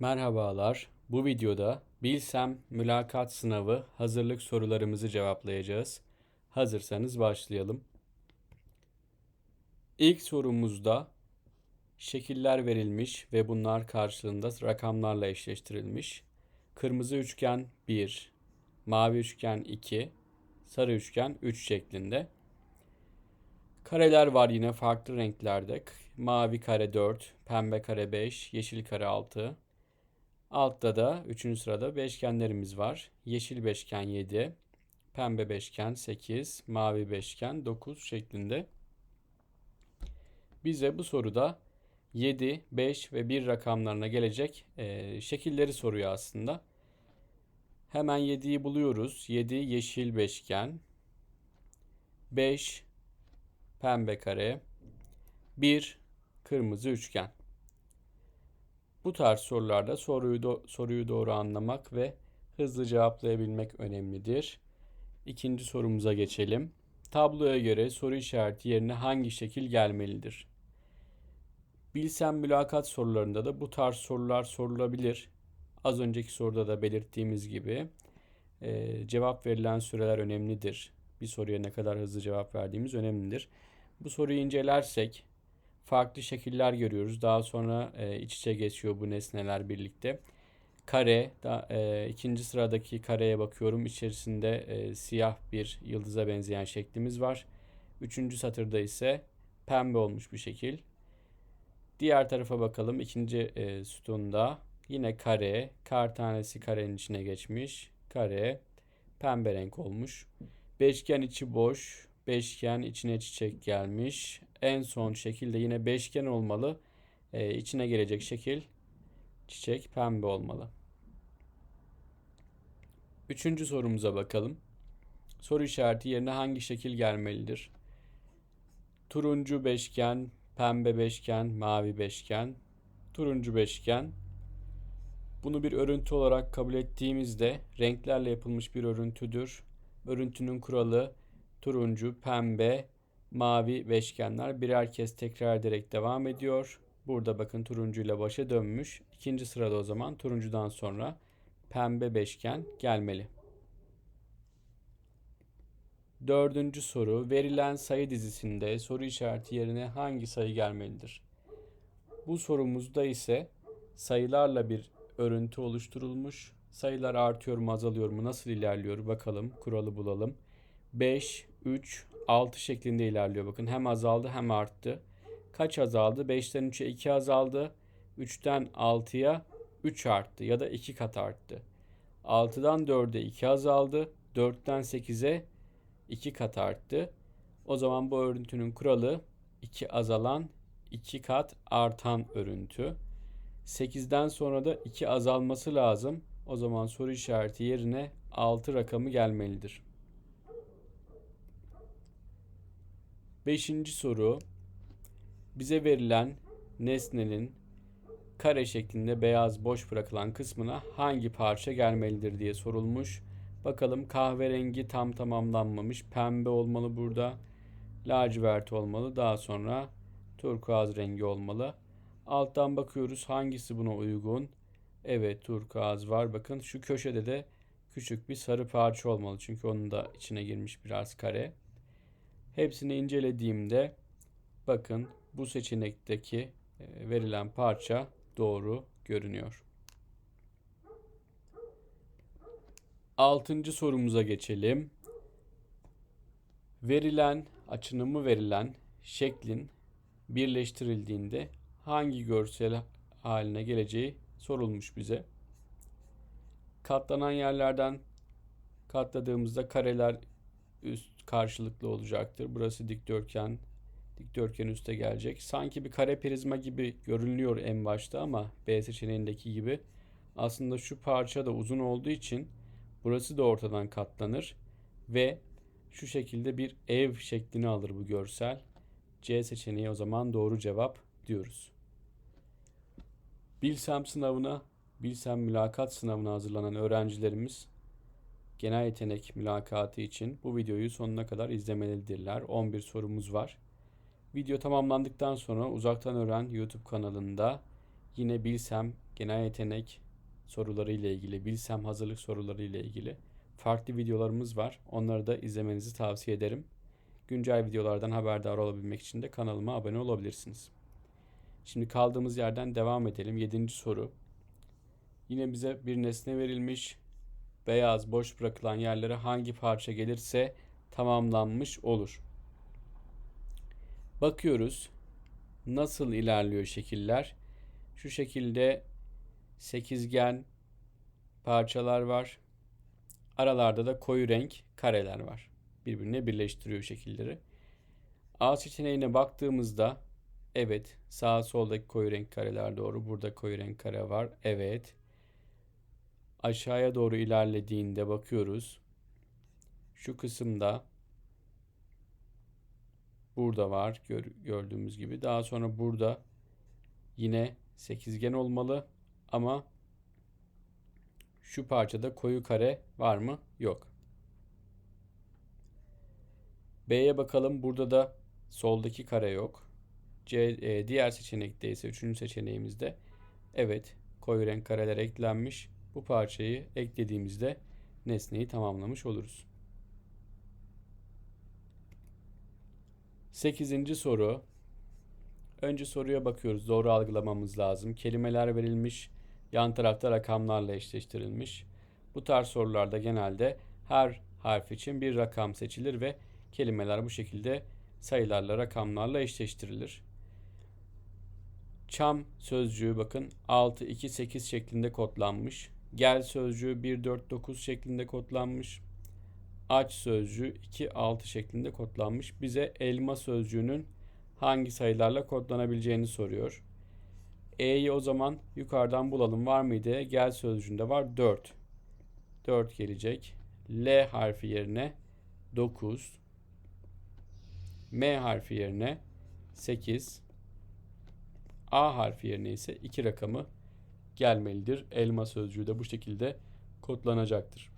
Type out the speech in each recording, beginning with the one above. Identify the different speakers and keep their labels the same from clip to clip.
Speaker 1: Merhabalar. Bu videoda Bilsem mülakat sınavı hazırlık sorularımızı cevaplayacağız. Hazırsanız başlayalım. İlk sorumuzda şekiller verilmiş ve bunlar karşılığında rakamlarla eşleştirilmiş. Kırmızı üçgen 1, mavi üçgen 2, sarı üçgen 3 şeklinde. Kareler var yine farklı renklerde. Mavi kare 4, pembe kare 5, yeşil kare 6, Altta da 3. sırada beşgenlerimiz var. Yeşil beşgen 7, pembe beşgen 8, mavi beşgen 9 şeklinde. Bize bu soruda 7, 5 ve 1 rakamlarına gelecek e, şekilleri soruyor aslında. Hemen 7'yi buluyoruz. 7 yeşil beşgen, 5 pembe kare, 1 kırmızı üçgen. Bu tarz sorularda soruyu, do soruyu doğru anlamak ve hızlı cevaplayabilmek önemlidir. İkinci sorumuza geçelim. Tabloya göre soru işareti yerine hangi şekil gelmelidir? Bilsem mülakat sorularında da bu tarz sorular sorulabilir. Az önceki soruda da belirttiğimiz gibi e, cevap verilen süreler önemlidir. Bir soruya ne kadar hızlı cevap verdiğimiz önemlidir. Bu soruyu incelersek farklı şekiller görüyoruz. Daha sonra e, iç içe geçiyor bu nesneler birlikte. Kare, da, e, ikinci sıradaki kareye bakıyorum. İçerisinde e, siyah bir yıldıza benzeyen şeklimiz var. Üçüncü satırda ise pembe olmuş bir şekil. Diğer tarafa bakalım. İkinci e, sütunda yine kare, kar tanesi karenin içine geçmiş. Kare, pembe renk olmuş. Beşgen içi boş, beşgen içine çiçek gelmiş en son şekilde yine beşgen olmalı. Ee, içine gelecek şekil çiçek pembe olmalı. Üçüncü sorumuza bakalım. Soru işareti yerine hangi şekil gelmelidir? Turuncu beşgen, pembe beşgen, mavi beşgen, turuncu beşgen. Bunu bir örüntü olarak kabul ettiğimizde renklerle yapılmış bir örüntüdür. Örüntünün kuralı turuncu, pembe, mavi beşgenler birer kez tekrar ederek devam ediyor. Burada bakın turuncuyla başa dönmüş. İkinci sırada o zaman turuncudan sonra pembe beşgen gelmeli. Dördüncü soru. Verilen sayı dizisinde soru işareti yerine hangi sayı gelmelidir? Bu sorumuzda ise sayılarla bir örüntü oluşturulmuş. Sayılar artıyor mu azalıyor mu nasıl ilerliyor bakalım kuralı bulalım. 5, 3, 6 şeklinde ilerliyor. Bakın hem azaldı hem arttı. Kaç azaldı? 5'ten 3'e 2 azaldı. 3'ten 6'ya 3 arttı ya da 2 kat arttı. 6'dan 4'e 2 azaldı. 4'ten 8'e 2 kat arttı. O zaman bu örüntünün kuralı 2 azalan 2 kat artan örüntü. 8'den sonra da 2 azalması lazım. O zaman soru işareti yerine 6 rakamı gelmelidir. Beşinci soru. Bize verilen nesnenin kare şeklinde beyaz boş bırakılan kısmına hangi parça gelmelidir diye sorulmuş. Bakalım kahverengi tam tamamlanmamış. Pembe olmalı burada. Lacivert olmalı. Daha sonra turkuaz rengi olmalı. Alttan bakıyoruz hangisi buna uygun. Evet turkuaz var. Bakın şu köşede de küçük bir sarı parça olmalı. Çünkü onun da içine girmiş biraz kare. Hepsini incelediğimde bakın bu seçenekteki e, verilen parça doğru görünüyor. Altıncı sorumuza geçelim. Verilen açınımı verilen şeklin birleştirildiğinde hangi görsel haline geleceği sorulmuş bize. Katlanan yerlerden katladığımızda kareler üst karşılıklı olacaktır. Burası dikdörtgen. Dikdörtgen üste gelecek. Sanki bir kare prizma gibi görünüyor en başta ama B seçeneğindeki gibi. Aslında şu parça da uzun olduğu için burası da ortadan katlanır ve şu şekilde bir ev şeklini alır bu görsel. C seçeneği o zaman doğru cevap diyoruz. Bilsem sınavına, Bilsem mülakat sınavına hazırlanan öğrencilerimiz genel yetenek mülakatı için bu videoyu sonuna kadar izlemelidirler. 11 sorumuz var. Video tamamlandıktan sonra Uzaktan Öğren YouTube kanalında yine Bilsem genel yetenek soruları ile ilgili, bilsem hazırlık soruları ile ilgili farklı videolarımız var. Onları da izlemenizi tavsiye ederim. Güncel videolardan haberdar olabilmek için de kanalıma abone olabilirsiniz. Şimdi kaldığımız yerden devam edelim. Yedinci soru. Yine bize bir nesne verilmiş. Beyaz boş bırakılan yerlere hangi parça gelirse tamamlanmış olur. Bakıyoruz. Nasıl ilerliyor şekiller? Şu şekilde sekizgen parçalar var. Aralarda da koyu renk kareler var. Birbirine birleştiriyor şekilleri. A seçeneğine baktığımızda evet sağ soldaki koyu renk kareler doğru. Burada koyu renk kare var. Evet. Aşağıya doğru ilerlediğinde bakıyoruz. Şu kısımda burada var gör, gördüğümüz gibi. Daha sonra burada yine sekizgen olmalı ama şu parçada koyu kare var mı? Yok. B'ye bakalım. Burada da soldaki kare yok. C, e, diğer seçenekte ise üçüncü seçeneğimizde evet koyu renk kareler eklenmiş. Bu parçayı eklediğimizde nesneyi tamamlamış oluruz. Sekizinci soru. Önce soruya bakıyoruz. Doğru algılamamız lazım. Kelimeler verilmiş. Yan tarafta rakamlarla eşleştirilmiş. Bu tarz sorularda genelde her harf için bir rakam seçilir ve kelimeler bu şekilde sayılarla, rakamlarla eşleştirilir. Çam sözcüğü bakın 6, 2, 8 şeklinde kodlanmış. Gel sözcüğü 1, 4, 9 şeklinde kodlanmış. Aç sözcüğü 2, 6 şeklinde kodlanmış. Bize elma sözcüğünün hangi sayılarla kodlanabileceğini soruyor. E'yi o zaman yukarıdan bulalım. Var mıydı? Gel sözcüğünde var 4. 4 gelecek. L harfi yerine 9. M harfi yerine 8. A harfi yerine ise 2 rakamı gelmelidir. Elma sözcüğü de bu şekilde kodlanacaktır.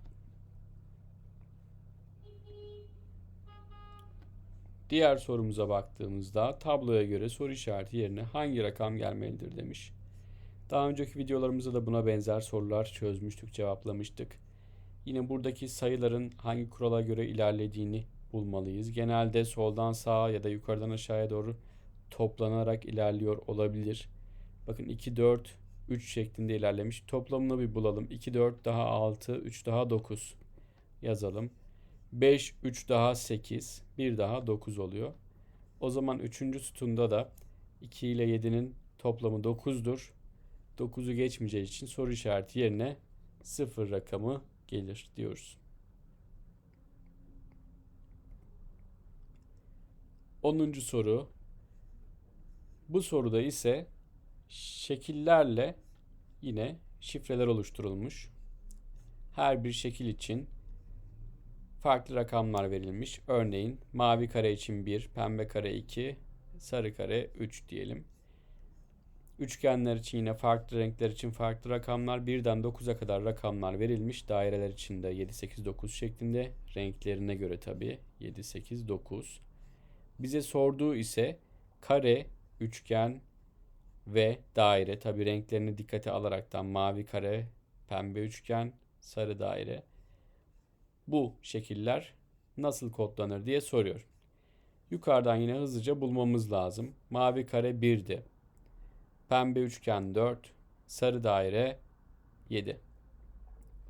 Speaker 1: Diğer sorumuza baktığımızda tabloya göre soru işareti yerine hangi rakam gelmelidir demiş. Daha önceki videolarımızda da buna benzer sorular çözmüştük, cevaplamıştık. Yine buradaki sayıların hangi kurala göre ilerlediğini bulmalıyız. Genelde soldan sağa ya da yukarıdan aşağıya doğru toplanarak ilerliyor olabilir. Bakın 2, 4, 3 şeklinde ilerlemiş. Toplamını bir bulalım. 2, 4 daha 6, 3 daha 9 yazalım. 5, 3 daha 8, 1 daha 9 oluyor. O zaman 3. sütunda da 2 ile 7'nin toplamı 9'dur. 9'u geçmeyeceği için soru işareti yerine 0 rakamı gelir diyoruz. 10. soru. Bu soruda ise şekillerle yine şifreler oluşturulmuş. Her bir şekil için farklı rakamlar verilmiş. Örneğin mavi kare için 1, pembe kare 2, sarı kare 3 diyelim. Üçgenler için yine farklı renkler için farklı rakamlar. 1'den 9'a kadar rakamlar verilmiş. Daireler için de 7, 8, 9 şeklinde. Renklerine göre tabii 7, 8, 9. Bize sorduğu ise kare, üçgen ve daire. Tabii renklerini dikkate alaraktan mavi kare, pembe üçgen, sarı daire bu şekiller nasıl kodlanır diye soruyor. Yukarıdan yine hızlıca bulmamız lazım. Mavi kare 1'di. Pembe üçgen 4, sarı daire 7.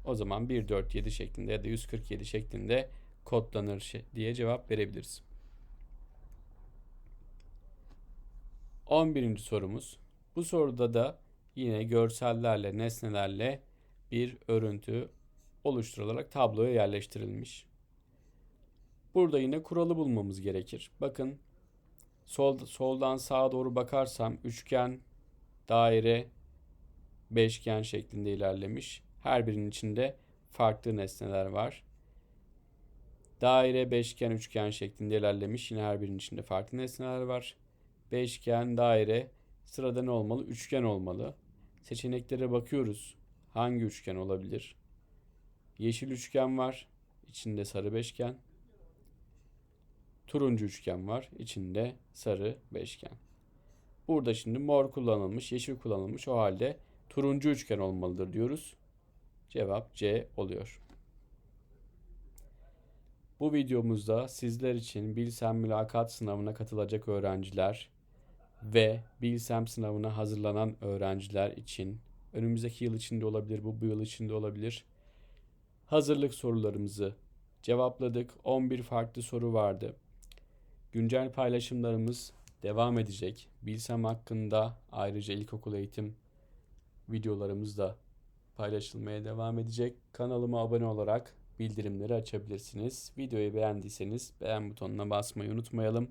Speaker 1: O zaman 1, 4, 7 şeklinde ya da 147 şeklinde kodlanır diye cevap verebiliriz. 11. sorumuz. Bu soruda da yine görsellerle, nesnelerle bir örüntü oluşturularak tabloya yerleştirilmiş. Burada yine kuralı bulmamız gerekir. Bakın sol, soldan sağa doğru bakarsam üçgen, daire, beşgen şeklinde ilerlemiş. Her birinin içinde farklı nesneler var. Daire, beşgen, üçgen şeklinde ilerlemiş. Yine her birinin içinde farklı nesneler var. Beşgen, daire, sırada ne olmalı? Üçgen olmalı. Seçeneklere bakıyoruz. Hangi üçgen olabilir? Yeşil üçgen var. içinde sarı beşgen. Turuncu üçgen var. içinde sarı beşgen. Burada şimdi mor kullanılmış, yeşil kullanılmış. O halde turuncu üçgen olmalıdır diyoruz. Cevap C oluyor. Bu videomuzda sizler için Bilsem mülakat sınavına katılacak öğrenciler ve Bilsem sınavına hazırlanan öğrenciler için önümüzdeki yıl içinde olabilir, bu, bu yıl içinde olabilir. Hazırlık sorularımızı cevapladık. 11 farklı soru vardı. Güncel paylaşımlarımız devam edecek. Bilsem hakkında ayrıca ilkokul eğitim videolarımız da paylaşılmaya devam edecek. Kanalıma abone olarak bildirimleri açabilirsiniz. Videoyu beğendiyseniz beğen butonuna basmayı unutmayalım.